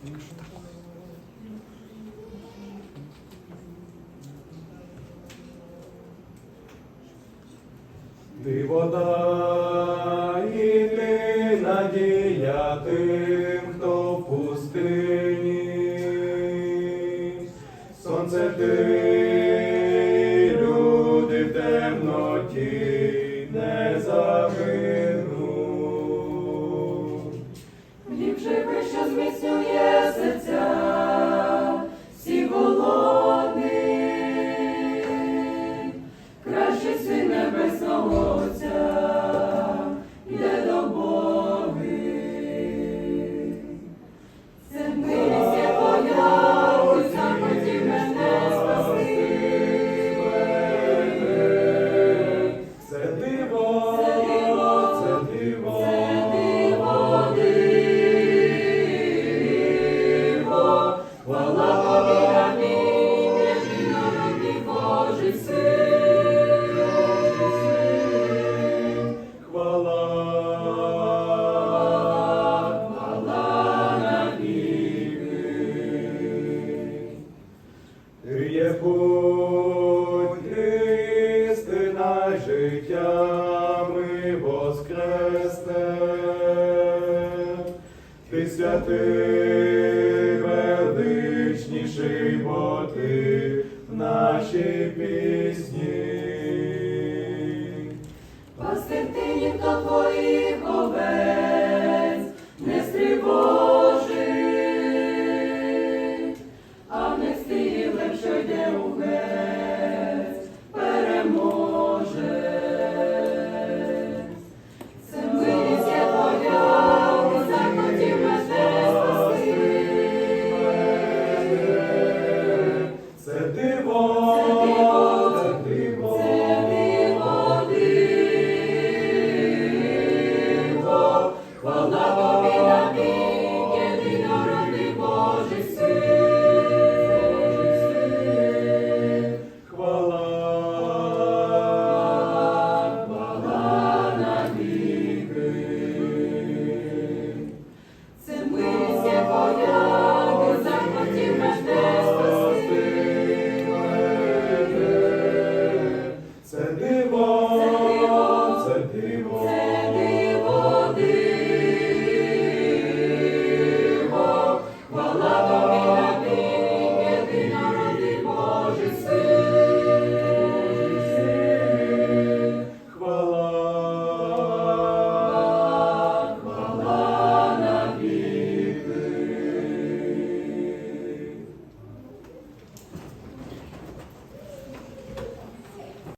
Ти вода, і ти надія тим, хто в пустині, сонце ти, люди в темноті. святий, величніший, бо ти в нашій пісні. Lord.